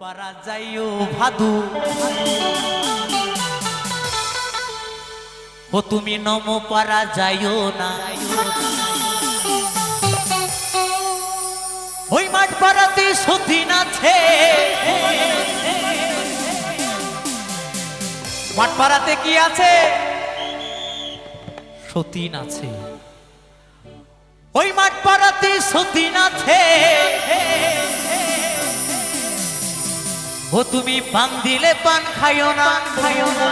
পারা যাইও ভাদু। ও তুমি নম পারা যাইও না। ওই মাঠ পাড়াতে সতীন আছে। মাঠ পাড়াতে কি আছে? সতীন আছে। ওই মাঠ পাড়াতে সতীন আছে। ও তুমি পান দিলে পান খাইও না। খাইও না।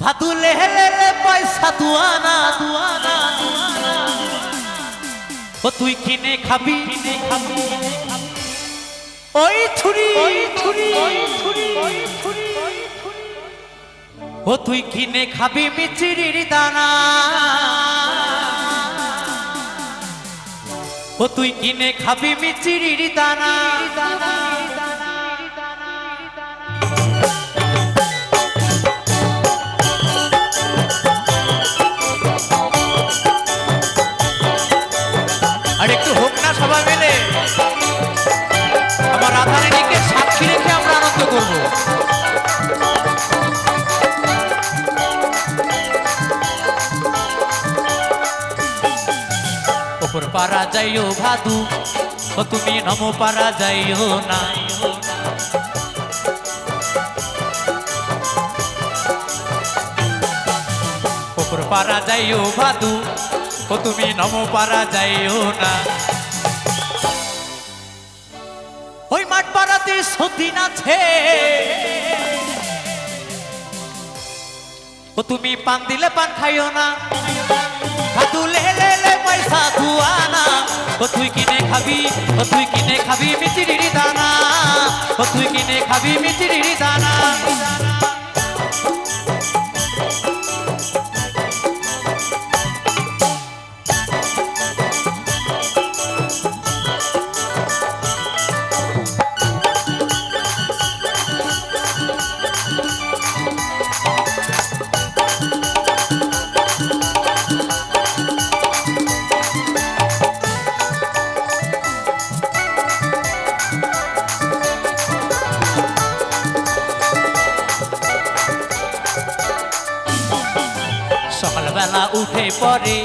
ভাতু লেহেলে পয়সা দুয়ানা দুয়ানা ও তুই কিনে খাবি কিনে খাবি ওই ছুরি ওই ছুরি। ওই ছুরি ওই ছুরি। ও তুই কিনে খাবি মিচিরির দানা। ও তুই কিনে খাবি মিচিরির দানা। আর পারা ভাদু। ও তুমি নম পারা না। ওপর পারা ভাদু। ও তুমি নম পারা না। ওই মাঠ পাড়াতে সতীন আছে। ও তুমি পান দিলে পান খাইও না। ভাদু লেলে লে পয়সা দুয়ানা ও তুই কিনে খাবি ও তুই কিনে খাবি মিচিরির দানা। সকালবেলা উঠে পরে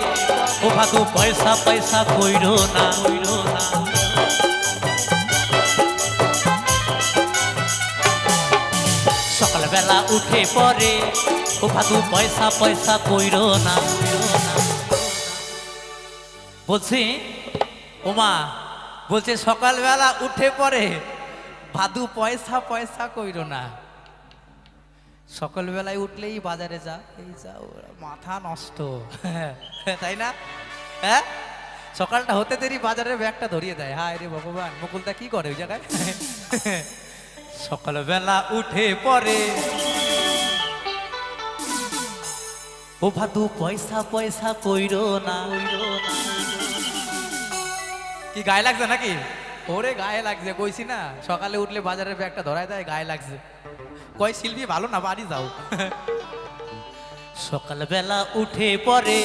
ও ভাদু পয়সা পয়সা কইরো না। কইরো না সকালবেলা উঠে পরে ও ভাদু পয়সা পয়সা কইরো না। বলছি ওমা বলছে সকালবেলা উঠে পরে ভাদু, পয়সা পয়সা কইরো না। সকালবেলায় উঠলেই বাজারে যা, এই যা মাথা নষ্ট। তাই না? হ্যাঁ? সকালটা হতে দেরি, বাজারের ব্যাগটা ধরিয়ে দেয়। হায় রে ভগবান, মুকুলদা কি করে ওই জায়গায়? সকালবেলা উঠে পরে ও ভাদু পয়সা পয়সা কইরো না। কি গায়ে লাগছে নাকি? ওরে গায়ে লাগছে, কইছি না। সকালে উঠলে বাজারের ব্যাগটা ধরায় দেয়, গায়ে লাগছে। কয়, শিল্পী, ভালো না, বাড়ি যাও। সকালবেলা উঠে পরে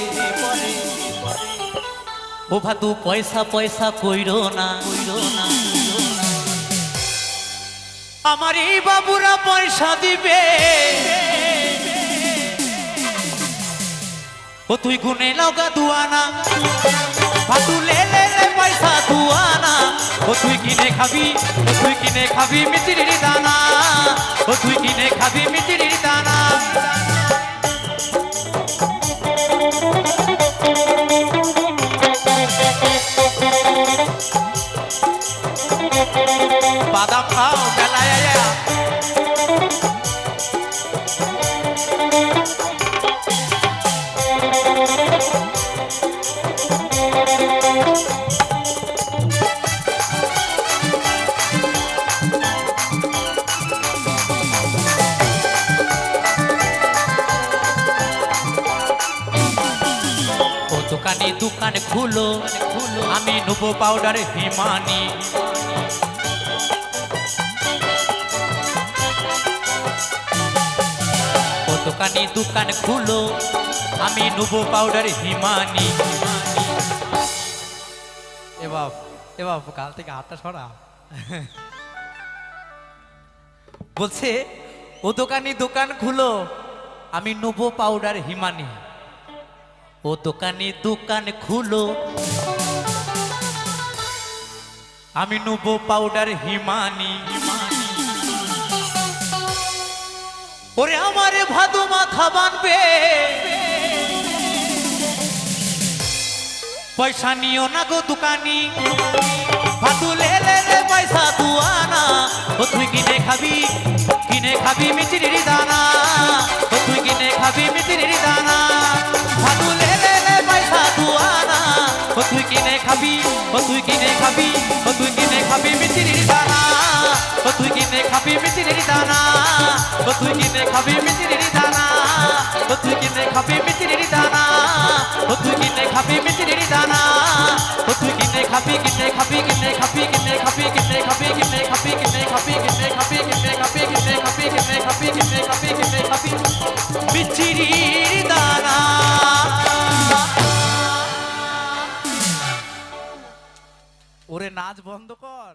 ও ভাদু পয়সা পয়সা কইরো না। কইরো না আমার এই বাবুরা পয়সা দিবে। ও তুই গুনে লগা দুয়ানা লে লে লে পয়সা দুয়ানা। ও তুই কিনে খাবি, ও তুই কিনে খাবি মিচিরির দানা, ও তুই কিনে খাবি মিচিরির দানা। দোকানে খুলো। আমি নেব পাউডার হিমানি। দোকানে, দোকান খুলো। আমি নেব পাউডার হিমানি। এ কাল থেকে হাতটা সরা। বলছে, ও দোকানি, দোকান খুলো। আমি নেব পাউডার হিমানি। ও দোকানি দোকান খুলো। আমি নুবো পাউডার হিমানি। ওরে আমারে ভাদু মাথা বানবে। পয়সা নিও না গো দোকানি। ভাদু লে লে পয়সা দুয়ানা ও তুই কিনে খাবি কিনে খাবি মিচিরির ও তুই কিনে খাবি ও তুই কিনে খাবি ও তুই কিনে খাবি মিচিরির দানা ও তুই কিনে খাবি মিচিরির দানা ও তুই কিনে খাবি মিচিরির দানা ও তুই কিনে খাবি মিচিরির দানা ও তুই কিনে খাবি মিচিরির দানা ও তুই কিনে খাবি কিনে খাবি কিনে খাবি কিনে খাবি কিনে খাবি কিনে খাবি কিনে খাবি কিনে খাবি কিনে খাবি কিনে খাবি কিনে খাবি কিনে খাবি কিনে খাবি মিচিরির দানা নাচ বন্ধ কর।